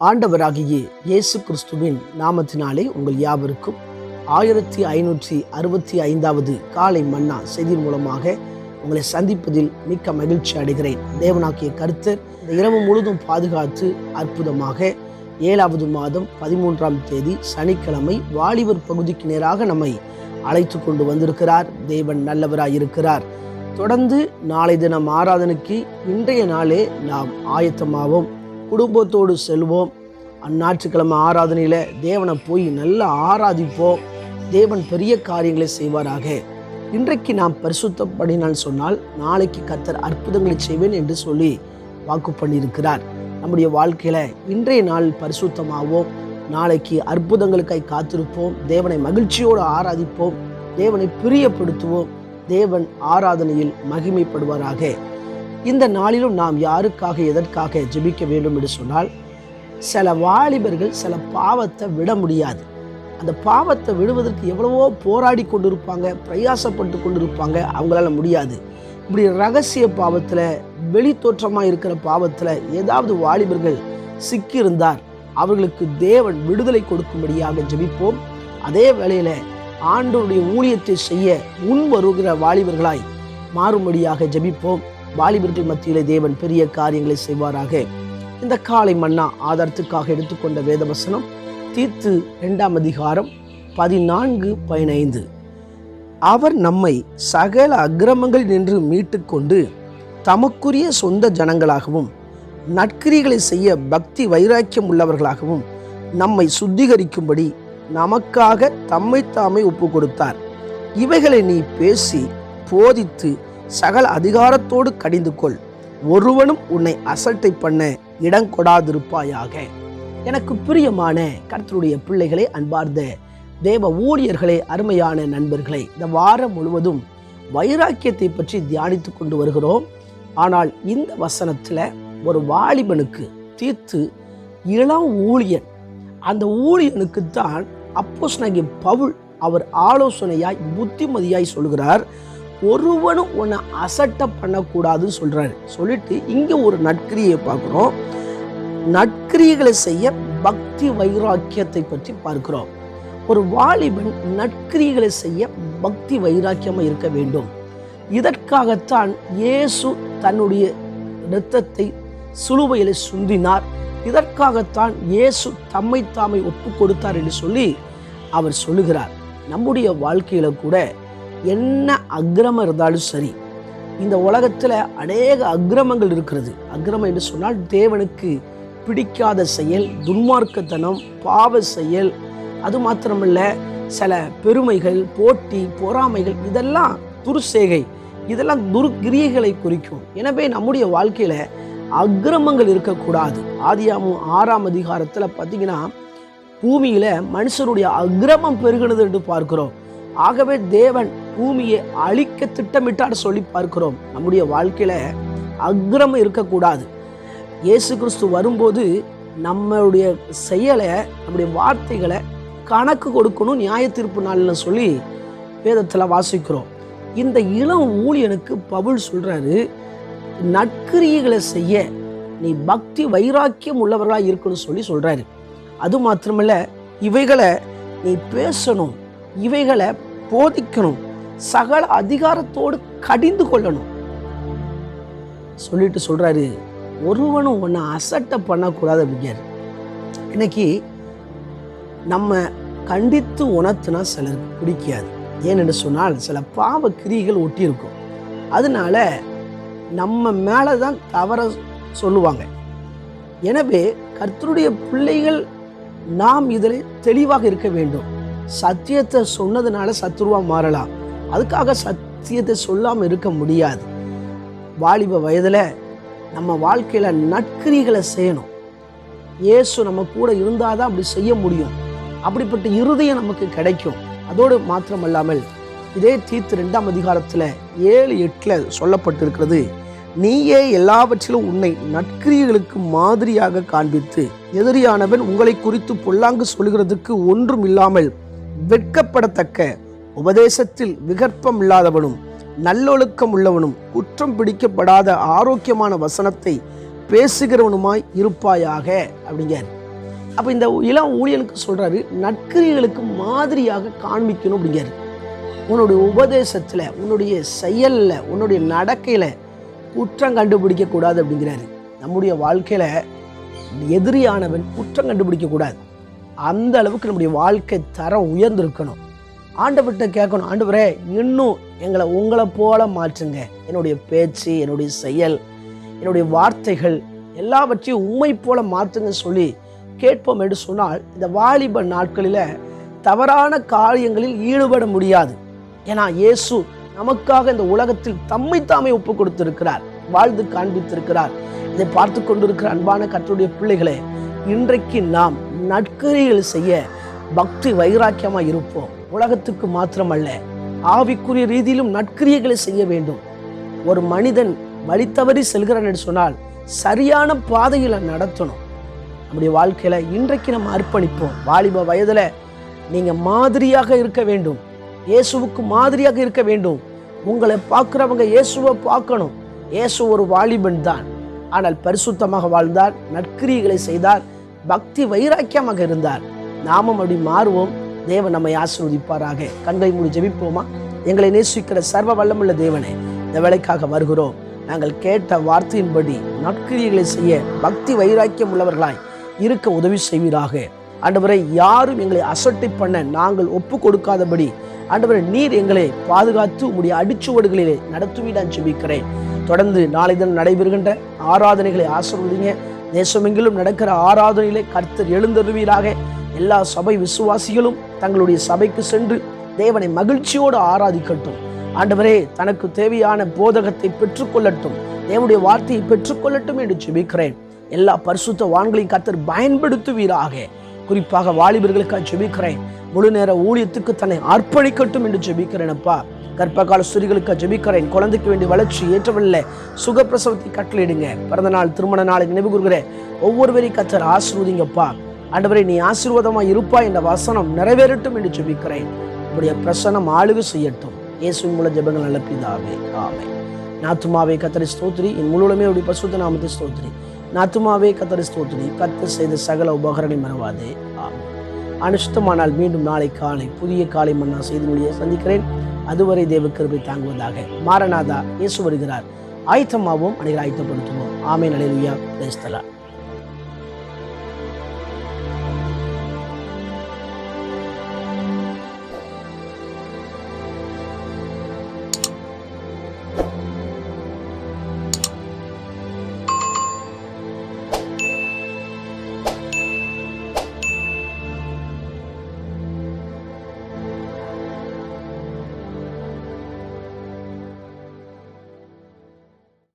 ஆண்டவராகிய இயேசு கிறிஸ்துவின் நாமத்தினாலே உங்கள் யாவருக்கும் ஆயிரத்தி ஐநூற்றி அறுபத்தி ஐந்தாவது காலை மன்னா செய்தி மூலமாக உங்களை சந்திப்பதில் மிக்க மகிழ்ச்சி அடைகிறேன். தேவனாக்கிய கருத்தர் இந்த இரவு முழுதும் பாதுகாத்து அற்புதமாக ஏழாவது மாதம் பதிமூன்றாம் தேதி சனிக்கிழமை வாலிபர் பகுதிக்கு நேராக நம்மை அழைத்து கொண்டு வந்திருக்கிறார். தேவன் நல்லவராய் இருக்கிறார் தொடர்ந்து நாளை தினம் ஆராதனைக்கு இன்றைய நாளே நாம் ஆயத்தமாவோம். குடும்பத்தோடு செல்வோம். அந்நாற்றுக்கிழமை ஆராதனையில் தேவனை போய் நல்லா ஆராதிப்போம். தேவன் பெரிய காரியங்களை செய்வாராக. இன்றைக்கு நாம் பரிசுத்தப்படினால் சொன்னால் நாளைக்கு கத்தர் அற்புதங்களை செய்வேன் என்று சொல்லி வாக்கு பண்ணியிருக்கிறார். நம்முடைய வாழ்க்கையில் இன்றைய நாள் பரிசுத்தமாகவும் நாளைக்கு அற்புதங்களுக்காய் காத்திருப்போம். தேவனை மகிழ்ச்சியோடு ஆராதிப்போம். தேவனை பிரியப்படுத்துவோம். தேவன் ஆராதனையில் மகிமைப்படுவாராக. இந்த நாளிலும் நாம் யாருக்காக எதற்காக ஜெபிக்க வேண்டும் என்று சொன்னால் சில வாலிபர்கள் சில பாவத்தை விட முடியாது. அந்த பாவத்தை விடுவதற்கு எவ்வளவோ போராடி கொண்டிருப்பாங்க பிரயாசப்பட்டு கொண்டிருப்பாங்க அவங்களால முடியாது. இப்படி ரகசிய பாவத்தில் வெளி தோற்றமாக இருக்கிற பாவத்தில் ஏதாவது வாலிபர்கள் சிக்கியிருந்தார் அவர்களுக்கு தேவன் விடுதலை கொடுக்கும்படியாக ஜெபிப்போம். அதே வேளையில் ஆண்டோருடைய ஊழியத்தை செய்ய முன் வருகிற வாலிபர்களாய் மாறும்படியாக ஜெபிப்போம். வாலிபர்கள் மத்தியிலே தேவன் பெரிய காரியங்களை செய்வாராக. இந்த காலை மன்னா ஆதாரத்துக்காக எடுத்துக்கொண்ட வேதவசனம் தீர்த்து இரண்டாம் அதிகாரம் பதினான்கு பதினைந்து. அவர் நம்மை சகல அக்கிரமங்களில் நின்று மீட்டுக்கொண்டு தமக்குரிய சொந்த ஜனங்களாகவும் நற்கிரிகளை செய்ய பக்தி வைராக்கியம் உள்ளவர்களாகவும் நம்மை சுத்திகரிக்கும்படி நமக்காக தம்மை தாமே ஒப்பு கொடுத்தார் இவைகளை நீ பேசி போதித்து சகல அதிகாரத்தோடு கடிந்து கொள் ஒருவனும் உன்னை அசட்டை பண்ண இடம் கொடாதிருப்பாயாக. எனக்கு பிரியமான கர்த்தருடைய பிள்ளைகளே அன்பார்ந்த தேவ ஊழியர்களே அருமையான நண்பர்களே இந்த வாரம் முழுவதும் வைராக்கியத்தை பற்றி தியானித்து கொண்டு வருகிறோம். ஆனால் இந்த வசனத்தில் ஒரு வாலிபனுக்கு தீர்த்து இளம் ஊழியன் அந்த ஊழியனுக்கு தான் அப்போஸ் பவுல் அவர் ஆலோசனையாய் புத்திமதியாய் சொல்கிறார் ஒருவனும் உன்னை அசட்ட பண்ணக்கூடாதுன்னு சொல்றாரு. சொல்லிட்டு இங்க ஒரு நற்கிரியை பார்க்குறோம். நற்கிரியைகளை செய்ய பக்தி வைராக்கியத்தை பற்றி பார்க்கிறோம். ஒரு வாலிபன் நற்கிரியைகளை செய்ய பக்தி வைராக்கியமாக இருக்க வேண்டும். இதற்காகத்தான் இயேசு தன்னுடைய இரத்தத்தை சிலுவையில் சுந்தினார் இதற்காகத்தான் இயேசு தம்மை தாமை ஒப்பு கொடுத்தார் என்று சொல்லி அவர் சொல்லுகிறார் நம்முடைய வாழ்க்கையில கூட என்ன அக்கிரமம் இருந்தாலும் சரி இந்த உலகத்தில் அநேக அக்கிரமங்கள் இருக்கிறது. அக்கிரமம் என்று சொன்னால் தேவனுக்கு பிடிக்காத செயல் துன்மார்க்கத்தனம் பாவ செயல். அது மாத்திரமல்ல சில பெருமைகள் போட்டி பொறாமைகள் இதெல்லாம் துருசேகை இதெல்லாம் துர்கிரியைகளை குறிக்கும். எனவே நம்முடைய வாழ்க்கையில் அக்கிரமங்கள் இருக்கக்கூடாது. ஆதியாமும் ஆறாம் அதிகாரத்தில் பார்த்தீங்கன்னா பூமியில மனுஷருடைய அக்கிரமம் பெருகினது என்று பார்க்கிறோம். ஆகவே தேவன் பூமியை அழிக்க திட்டமிட்டார் சொல்லி பார்க்கிறோம். நம்முடைய வாழ்க்கையில அக்கிரமம் இருக்கக்கூடாது. இயேசு கிறிஸ்து வரும்போது நம்மளுடைய செயலை நம்முடைய வார்த்தைகளை கணக்கு கொடுக்கணும் நியாய தீர்ப்பு நாள்னு சொல்லி வேதத்தில் வாசிக்கிறோம். இந்த இளம் ஊழியனுக்கு பவுல் சொல்கிறாரு நற்கிரியைகளை செய்ய நீ பக்தி வைராக்கியம் உள்ளவர்களாக இருக்கணும்னு சொல்லி சொல்கிறாரு அது மாத்திரமில்ல இவைகளை நீ பேசணும் இவைகளை போதிக்கணும் சகல அதிகாரத்தோடு கடிந்து கொள்ளணும். சொல்லிட்டு சொல்கிறாரு ஒருவனும் ஒன்று அசட்டை பண்ணக்கூடாது அப்படிங்கிறார் இன்னைக்கு நம்ம கண்டித்து உணர்த்தினா சிலருக்கு பிடிக்காது. ஏனென்று சொன்னால் சில பாவ கிரிகள் ஒட்டியிருக்கும். அதனால நம்ம மேலே தான் தவற சொல்லுவாங்க. எனவே கர்த்தருடைய பிள்ளைகள் நாம் இதில் தெளிவாக இருக்க வேண்டும். சத்தியத்தை சொன்னதுனால சத்துருவா மாறலாம். அதுக்காக சத்தியத்தை சொல்லாமல் இருக்க முடியாது. வாலிப வயதில் நம்ம வாழ்க்கையில் நற்கிரிகளை செய்யணும். இயேசு நம்ம கூட இருந்தால் தான் அப்படி செய்ய முடியும். அப்படிப்பட்ட இருதயம் நமக்கு கிடைக்கும். அதோடு மாத்திரமல்லாமல் இதே தீர்த்து ரெண்டாம் அதிகாரத்தில் ஏழு எட்டில் சொல்லப்பட்டிருக்கிறது. நீயே எல்லாவற்றிலும் உன்னை நற்கிரியர்களுக்கு மாதிரியாக காண்பித்து எதிரியானவன் உங்களை குறித்து பொல்லாங்கு சொல்கிறதுக்கு ஒன்றும் இல்லாமல் வெட்கப்படத்தக்க உபதேசத்தில் விகற்பம் இல்லாதவனும் நல்லொழுக்கம் உள்ளவனும் குற்றம் பிடிக்கப்படாத ஆரோக்கியமான வசனத்தை பேசுகிறவனுமாய் இருப்பாயாக அப்படிங்கிறார் அப்போ இந்த இளம் ஊழியனுக்கு சொல்கிறாரு நற்கிரிகளுக்கு மாதிரியாக காண்பிக்கணும் அப்படிங்கிறார் உன்னுடைய உபதேசத்தில் உன்னுடைய செயலில் உன்னுடைய நடக்கையில் குற்றம் கண்டுபிடிக்க கூடாது அப்படிங்கிறாரு. நம்முடைய வாழ்க்கையில் எதிரியானவன் குற்றம் கண்டுபிடிக்க கூடாது. அந்த அளவுக்கு நம்முடைய வாழ்க்கை தரம் உயர்ந்திருக்கணும். ஆண்டவர்கிட்ட கேட்கணும் ஆண்டவரே இன்னும் எங்களை உங்களை போல மாற்றுங்க. என்னுடைய பேச்சு என்னுடைய செயல் என்னுடைய வார்த்தைகள் எல்லாவற்றையும் உண்மை போல மாற்றுங்க சொல்லி கேட்போம் என்று சொன்னால் இந்த வாலிப நாட்களில் தவறான காரியங்களில் ஈடுபட முடியாது. ஏன்னா இயேசு நமக்காக இந்த உலகத்தில் தம்மை தாமே ஒப்பு கொடுத்திருக்கிறார் வாழ்ந்து காண்பித்திருக்கிறார். இதை பார்த்து கொண்டிருக்கிற அன்பான கற்றுடைய பிள்ளைகளே இன்றைக்கு நாம் நற்கரிகள் செய்ய பக்தி வைராக்கியமாக இருப்போம். உலகத்துக்கு மாத்திரமல்ல ஆவிக்குரிய ரீதியிலும் நற்கிரியைகளை செய்ய வேண்டும். ஒரு மனிதன் வழி தவறி செல்கிறான் என்று சொன்னால் சரியான பாதையில் நடத்தணும். நம்முடைய வாழ்க்கையில இன்றைக்கு நம்ம அர்ப்பணிப்போம். வாலிப வயதுல நீங்க மாதிரியாக இருக்க வேண்டும். இயேசுவுக்கு மாதிரியாக இருக்க வேண்டும். உங்களை பார்க்குறவங்க இயேசுவை பார்க்கணும். இயேசு ஒரு வாலிபன் தான். ஆனால் பரிசுத்தமாக வாழ்ந்தார் நற்கிரிகளை செய்தார் பக்தி வைராக்கியமாக இருந்தார். நாமும் அப்படி மாறுவோம். தேவன் நம்மை ஆசீர்வதிப்பாராக. கண்களை மூடி ஜெபிப்போமா? எங்களை நேசிக்கிற சர்வ வல்லமுள்ள தேவனே இந்த வேலைக்காக வருகிறோம். நாங்கள் கேட்ட வார்த்தையின்படி நற்கிரியர்களை செய்ய பக்தி வைராக்கியம் உள்ளவர்களாய் இருக்க உதவி செய்வீராக. ஆண்டவரை யாரும் எங்களை அசட்டை பண்ண நாங்கள் ஒப்பு கொடுக்காதபடி ஆண்டவர் நீர் எங்களை பாதுகாத்து உம்முடைய அடிச்சுவடுகளிலே நடத்துவீடான் ஜெபிக்கிறேன். தொடர்ந்து நாளை தினம் நடைபெறுகின்ற ஆராதனைகளை ஆசிர்வதிங்க. தேசமெங்கிலும் நடக்கிற ஆராதனையிலே கர்த்தர் எழுந்தருவீராக. எல்லா சபை விசுவாசிகளும் தங்களுடைய சபைக்கு சென்று தேவனை மகிழ்ச்சியோடு ஆராதிக்கட்டும். ஆண்டவரே தனக்கு தேவையான போதகத்தை பெற்றுக்கொள்ளட்டும். தேவனுடைய வார்த்தையை பெற்றுக்கொள்ளட்டும் என்று ஜெபிக்கிறேன். எல்லா பரிசுத்த வான்களையும் கர்த்தர் பயன்படுத்துவீராக. குறிப்பாக வாலிபர்களுக்காக ஜெபிக்கிறேன். முழு நேர ஊழியத்துக்கு தன்னை அர்ப்பணிக்கட்டும் என்று ஜெபிக்கிறேனப்பா கர்ப்பகால சுரிகளுக்காக ஜெபிக்கிறேன். குழந்தைக்கு வேண்டிய வளர்ச்சி ஏற்றவில்லை. சுகப்பிரசவத்தை கட்டளையிடுங்க. பிறந்த நாள் திருமண நாளை நினைவு கூறுகிற ஒவ்வொருவரையும் கத்தர் ஆசிர்வதிங்கப்பா ஆண்டவரை நீ ஆசீர்வாதமா இருப்பா என்ற வசனம் நிறைவேறட்டும் என்று ஜெபிக்கிறேன். உடைய பிரசனம் ஆளுக செய்யட்டும். இயேசுவின் மூல ஜெபங்கள் நல்ல பிதாவே. ஆமே நாத்துமாவே கத்தரி ஸ்தோத்ரி என் முழுவதுமே உடைய பசுத்த நாமத்தை ஸ்தோத்ரி நாத்துமாவே கத்தரி ஸ்தோத்திரி கத்து செய்த சகல உபகரணை மறவாதே. ஆமே அனுஷ்டமானால் மீண்டும் நாளை காலை புதிய காலை மன்னா செய்து மொழியை சந்திக்கிறேன். அதுவரை தேவ கிருபை தாங்குவதாக மாரநாதா இயேசு வருகிறார். ஆயத்தமாவோம் அனைவரை ஆயத்தப்படுத்துவோம். ஆமே நலையா பேசலாம்